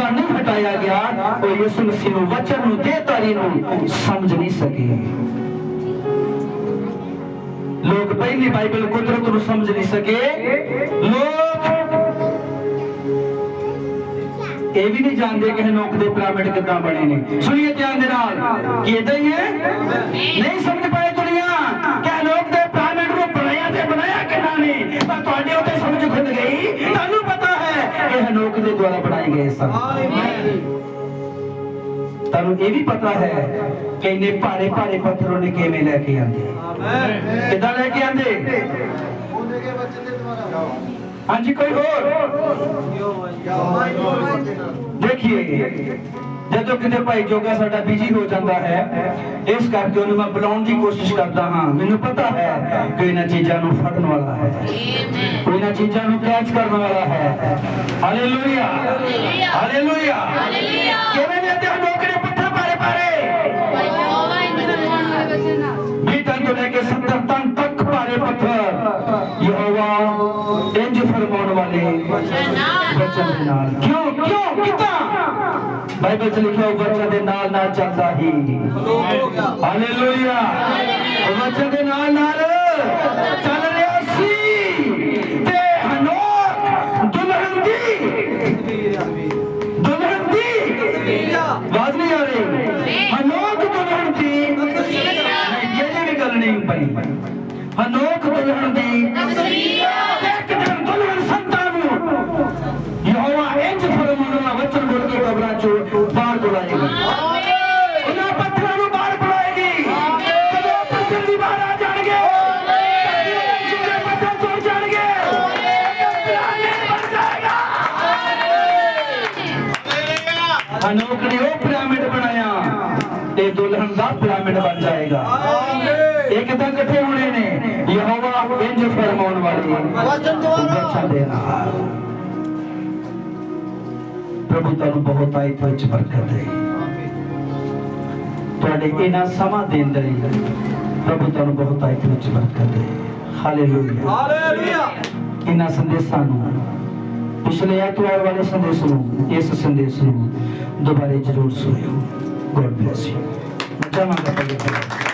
ਪਰਦਾ ਨਹੀਂ ਹਟਾਇਆ ਗਿਆ, ਉਹ ਯਿਸੂ ਮਸੀਹ ਨੂੰ ਵਚਨ ਨੂੰ ਦੇਤਾਰੀ ਨੂੰ ਸਮਝ ਨਹੀਂ ਸਕੇ। ਲੋਕ ਪਹਿਲੀ ਬਾਈਬਲ ਕੁਦਰਤ ਨੂੰ ਸਮਝ ਨਹੀਂ ਸਕੇ। ਲੋਕ ਇਹ ਵੀ ਨਹੀਂ ਜਾਣਦੇ ਕਿ ਹਨੋਕ ਦੇ ਪਿਰਾਮਿਡ ਕਿੱਦਾਂ ਬਣੇ ਨੇ। ਸੁਣੀਏ ਧਿਆਨ ਦੇ ਨਾਲ, ਕਿ ਇਦਾਂ ਹੀ ਹੈ? ਨਹੀਂ ਸਮਝ ਪਾਏ ਦੁਨੀਆ ਕਿ ਹਨੋਕ ਦੇ ਪਿਰਾਮਿਡ ਨੂੰ ਬਣਾਇਆ ਤੇ ਬਣਾਇਆ ਕਿਹਨਾਂ ਨੇ? ਪਰ ਤੁਹਾਡੇ ਉੱਤੇ ਸਮਝ ਖੁੱਲ ਗਈ ਤੁਹਾਨੂੰ ਪਤਾ ਹੈ ਹਨੋਕ ਦੇ ਦੁਆਰਾ ਬਣਾਏ ਗਏ ਸਨ। ਤੁਹਾਨੂੰ ਇਹ ਵੀ ਪਤਾ ਹੈ ਕਿ ਇਹਨੇ ਭਾਰੇ ਭਾਰੇ ਪੱਥਰ ਉਹਨੇ ਕਿਵੇਂ ਲੈ ਕੇ ਆਂਦੇ। ਕਿੱਦਾਂ ਲੈ ਕੇ ਆਂਦੇ? ਹਾਂਜੀ, ਕੋਈ ਹੋਰ? ਦੇਖੀਏ। ਜਦੋਂ ਕਿਤੇ ਭਾਈ ਜੋਗਾ ਸਾਡਾ ਬਿਜੀ ਹੋ ਜਾਂਦਾ ਹੈ ਇਸ ਕਰਕੇ ਉਹਨੂੰ ਮੈਂ ਬੁਲਾਉਣ ਦੀ ਕੋਸ਼ਿਸ਼ ਕਰਦਾ ਹਾਂ ਮੈਨੂੰ ਪਤਾ ਹੈ ਕਿ ਇਹਨਾਂ ਚੀਜ਼ਾਂ ਨੂੰ ਫੜਨ ਵਾਲਾ ਹੈ ਕੋਈ ਇਹਨਾਂ ਚੀਜ਼ਾਂ ਨੂੰ ਕੈਚ ਕਰਨ ਵਾਲਾ ਹੈ ਹਾਲੇਲੂਇਆ ਹਾਲੇਲੂਇਆ ਕਿਵੇਂ ਨੇ ਤੇ ਨੌਕਰੇ ਪੱਥਰ ਪਾਰੇ ਪਾਰੇ ਬੀਟਨ ਤੋਂ ਲੈ ਕੇ 70 ਟਨ ਤੱਕ ਭਾਰੇ ਪੱਥਰ ਯਹੋਵਾ ਇੰਜ ਫਰਮਾਉਣ ਵਾਲੇ ਵਚਨ ਦੇ ਨਾਲ ਕਿਉਂ ਕਿਉਂ ਕਿਤਾ ਬਾਈਬਲ 'ਚ ਲਿਖਿਆ ਹੋਇਆ ਵਚਨ ਦੇ ਨਾਲ ਨਾਲ ਚੱਲਦਾ ਹੀ ਹਾਲੇਲੂਇਆ ਵਚਨ ਦੇ ਨਾਲ ਨਾਲ ਚੱਲ ਰਿਹਾ ਸੀ ਤੇ ਹਨੋਕ ਦੁਲਹਨ ਦੀ ਦੁਲਹਨ ਦੀ ਆਵਾਜ਼ ਨਹੀਂ ਆ ਰਹੀ ਹਨੋਕ ਦੁਲਹਨ ਦੀ ਇਹ ਵੀ ਗੱਲ ਨਹੀਂ ਪਈ ਹਨੋਕ ਦੁਲਹਨ ਦੀ ਇੱਕ ਹਨੋਕ ਨੇ ਉਹ ਪਿਰਾਮਿਡ ਬਣਾਇਆ ਤੇ ਦੁਲਹਨ ਦਾ ਪਿਰਾਮਿਡ ਬਣ ਜਾਏਗਾ। ਇਹ ਕਿੱਦਾਂ ਇਕੱਠੇ ਹੋਣੇ ਨੇ? ਯਹੋਵਾ ਇੰਜ ਫਰਮਾਉਣ ਵਾਲੀ। ਵਚਨ ਦੁਆਰਾ। ਵਚਨ ਦੇ ਨਾਲ। ਪ੍ਰਭੂ ਤੁਹਾਨੂੰ ਬਹੁਤ ਆਇਤ ਤੁਹਾਡੇ ਇਹਨਾਂ ਸਮਾਂ ਦੇਣ ਦੇ ਲਈ ਪ੍ਰਭੂ ਤੁਹਾਨੂੰ ਬਹੁਤ ਆਇਤ ਵਿੱਚ ਬਰਕਤ ਹੈ ਹਾਲੇਲੂਇਆ। ਹਾਲੇਲੂਇਆ। ਇਹਨਾਂ ਸੰਦੇਸ਼ਾਂ ਨੂੰ ਪਿਛਲੇ ਐਤਵਾਰ ਵਾਲੇ ਸੰਦੇਸ਼ ਨੂੰ ਇਸ ਸੰਦੇਸ਼ ਨੂੰ ਦੁਬਾਰੇ ਜ਼ਰੂਰ ਸੁਣਿਓ ਗੋਡ ਬlesਸ ਯੂ ਮੈਂ ਚਾਹਾਂਗਾ ਕਿ